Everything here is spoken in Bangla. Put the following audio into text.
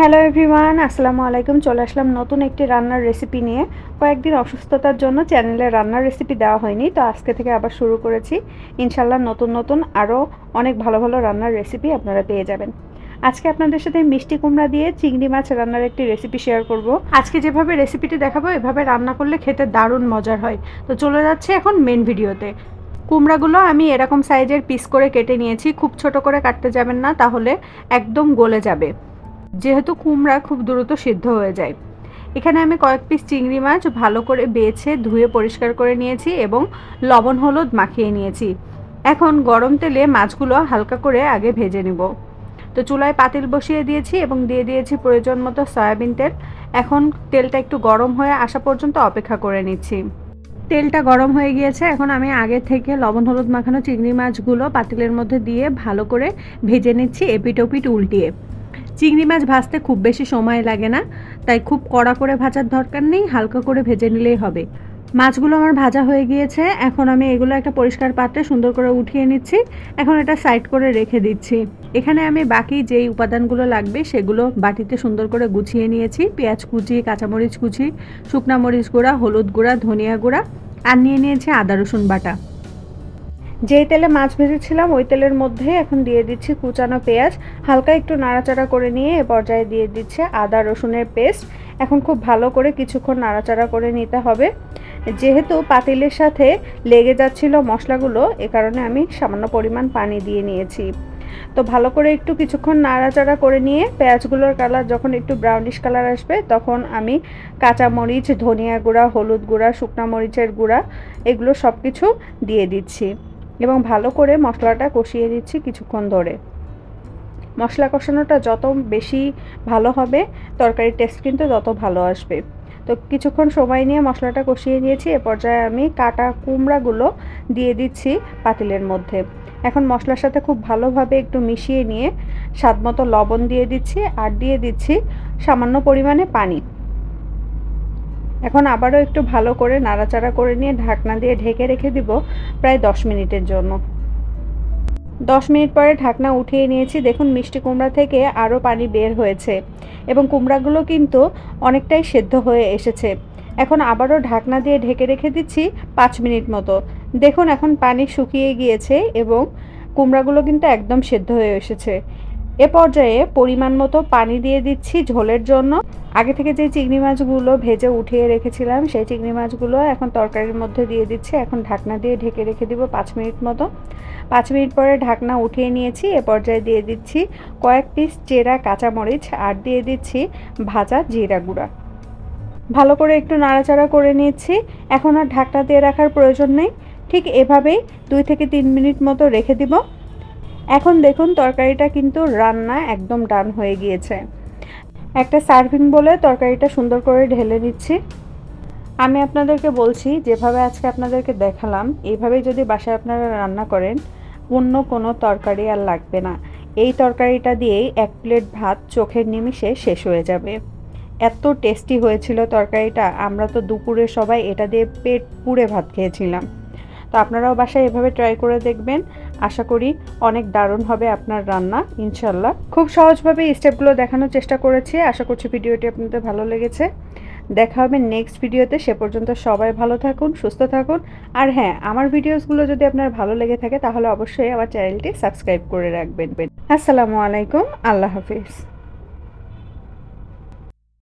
হ্যালো এভরিওয়ান আসসালামু আলাইকুম চলে আসলাম নতুন একটি রান্নার রেসিপি নিয়ে। কয়েকদিন অসুস্থতার জন্য চ্যানেলে রান্নার রেসিপি দেওয়া হয়নি, তো আজকে থেকে আবার শুরু করেছি। ইনশাল্লাহ নতুন নতুন আরও অনেক ভালো ভালো রান্নার রেসিপি আপনারা পেয়ে যাবেন। আজকে আপনাদের সাথে মিষ্টি কুমড়া দিয়ে চিংড়ি মাছ রান্নার একটি রেসিপি শেয়ার করব। আজকে যেভাবে রেসিপিটি দেখাবো, এভাবে রান্না করলে খেতে দারুণ মজার হয়। তো চলে যাচ্ছে এখন মেন ভিডিওতে কুমড়াগুলো আমি এরকম সাইজের পিস করে কেটে নিয়েছি। খুব ছোট করে কাটতে যাবেন না, তাহলে একদম গলে যাবে। যেহেতু কুমড়া খুব দ্রুত সিদ্ধ হয়ে যায়। এখানে আমি কয়েক পিস চিংড়ি মাছ ভালো করে বেছে, ধুয়ে পরিষ্কার করে নিয়েছি এবং লবণ, হলুদ মাখিয়ে নিয়েছি। এখন গরম তেলে মাছগুলো হালকা করে আগে ভেজে নেব। তো চুলায় পাতিল বসিয়ে দিয়েছি এবং দিয়ে দিয়েছি প্রয়োজন মতো সয়াবিন তেল। এখন তেলটা একটু গরম হয়ে আসা পর্যন্ত অপেক্ষা করে নিচ্ছি। তেলটা গরম হয়ে গিয়েছে, এখন আমি আগে থেকে লবণ, হলুদ মাখানো চিংড়ি মাছগুলো পাতিলের মধ্যে দিয়ে ভালো করে ভেজে নিচ্ছি এপিট ওপিট উল্টিয়ে। চিংড়ি মাছ ভাজতে খুব বেশি সময় লাগে না, তাই খুব কড়া করে ভাজার দরকার নেই, হালকা করে ভেজে নিলেই হবে। মাছগুলো আমার ভাজা হয়ে গিয়েছে, এখন আমি এগুলো একটা পরিষ্কার পাত্রে সুন্দর করে উঠিয়ে নিচ্ছি, এখন এটা সাইড করে রেখে দিচ্ছি। এখানে আমি বাকি যেই উপাদানগুলো লাগবে সেগুলো বাটিতে সুন্দর করে গুছিয়ে নিয়েছি, পেঁয়াজ কুচি, কাঁচামরিচ কুচি, শুকনা মরিচ গুঁড়া, হলুদ গুঁড়া, ধনিয়া গুঁড়া, আর নিয়ে নিয়েছি আদা রসুন বাটা। যেই তেলে মাছ ভেজেছিলাম, ওই তেলের মধ্যে এখন দিয়ে দিচ্ছি কুচানো পেঁয়াজ। হালকা একটু নাড়াচাড়া করে নিয়ে এ পর্যায়ে দিয়ে দিচ্ছে আদা রসুনের পেস্ট। এখন খুব ভালো করে কিছুক্ষণ নাড়াচাড়া করে নিতে হবে। যেহেতু পাতিলের সাথে লেগে যাচ্ছিল মশলাগুলো, এ কারণে আমি সামান্য পরিমাণ পানি দিয়ে নিয়েছি। তো ভালো করে একটু কিছুক্ষণ নাড়াচাড়া করে নিয়ে পেঁয়াজগুলোর কালার যখন একটু ব্রাউনিশ কালার আসবে, তখন আমি কাঁচা মরিচ ধনিয়া গুঁড়া, হলুদ গুঁড়া, শুকনা মরিচের গুঁড়া, এগুলো সব কিছু দিয়ে দিচ্ছি। এবং ভালো করে মশলাটা কষিয়ে দিচ্ছি কিছুক্ষণ ধরে। মশলা কষানোটা যত বেশি ভালো হবে, তরকারির টেস্ট কিন্তু তত ভালো আসবে। তো কিছুক্ষণ সময় নিয়ে মশলাটা কষিয়ে নিয়েছি, এ পর্যায়ে আমি কাটা কুমড়াগুলো দিয়ে দিচ্ছি পাতিলের মধ্যে। এখন মশলার সাথে খুব ভালোভাবে একটু মিশিয়ে নিয়ে স্বাদ মতো লবণ দিয়ে দিচ্ছি আর দিয়ে দিচ্ছি সামান্য পরিমাণে পানি। এখন আবারও একটু ভালো করে নাড়াচাড়া করে নিয়ে ঢাকনা দিয়ে ঢেকে রেখে দিব প্রায় দশ মিনিটের জন্য। দশ মিনিট পরে ঢাকনা উঠিয়ে নিয়েছি। দেখুন, মিষ্টি কুমড়া থেকে আরও পানি বের হয়েছে এবং কুমড়াগুলো কিন্তু অনেকটাই সেদ্ধ হয়ে এসেছে। এখন আবারও ঢাকনা দিয়ে ঢেকে রেখে দিচ্ছি পাঁচ মিনিট মতো। দেখুন, এখন পানি শুকিয়ে গিয়েছে এবং কুমড়াগুলো কিন্তু একদম সেদ্ধ হয়ে এসেছে। এ পর্যায়ে পরিমাণ মতো পানি দিয়ে দিচ্ছি ঝোলের জন্য। আগে থেকে যে চিংড়ি মাছগুলো ভেজে উঠিয়ে রেখেছিলাম, সেই চিংড়ি মাছগুলো এখন তরকারির মধ্যে দিয়ে দিচ্ছি। এখন ঢাকনা দিয়ে ঢেকে রেখে দিব পাঁচ মিনিট মতো। পাঁচ মিনিট পরে ঢাকনা উঠিয়ে নিয়েছি। এ পর্যায়ে দিয়ে দিচ্ছি কয়েক পিস চেরা কাঁচামরিচ আর দিয়ে দিচ্ছি ভাজা জিরা গুঁড়া। ভালো করে একটু নাড়াচাড়া করে নিচ্ছি এখন আর ঢাকনা দিয়ে রাখার প্রয়োজন নেই। ঠিক এভাবেই দুই থেকে তিন মিনিট মতো রেখে দিব। এখন দেখুন তরকারিটা কিন্তু রান্না একদম ডান হয়ে গিয়েছে। একটা সার্ভিং বলে তরকারিটা সুন্দর করে ঢেলে নিচ্ছি। আমি আপনাদেরকে বলছি, যেভাবে আজকে আপনাদেরকে দেখালাম এইভাবেই যদি বাসায় আপনারা রান্না করেন, অন্য কোনো তরকারি আর লাগবে না। এই তরকারিটা দিয়েই এক প্লেট ভাত চোখের নিমিষে শেষ হয়ে যাবে। এত টেস্টি হয়েছিল তরকারিটা, আমরা তো দুপুরে সবাই এটা দিয়ে পেট পুড়ে ভাত খেয়েছিলাম। তো আপনারাও বাসায় এভাবে ট্রাই করে দেখবেন। আশা করি অনেক দারুণ হবে আপনার রান্না ইনশাল্লাহ খুব সহজভাবে স্টেপগুলো দেখানোর চেষ্টা করেছি। আশা করছি ভিডিওটি আপনাদের ভালো লেগেছে। দেখা হবে নেক্সট ভিডিওতে। সে পর্যন্ত সবাই ভালো থাকুন, সুস্থ থাকুন। আর হ্যাঁ আমার ভিডিওসগুলো যদি আপনার ভালো লেগে থাকে, তাহলে অবশ্যই আমার চ্যানেলটি সাবস্ক্রাইব করে রাখবেন। আসসালামু আলাইকুম। আল্লাহ হাফিজ।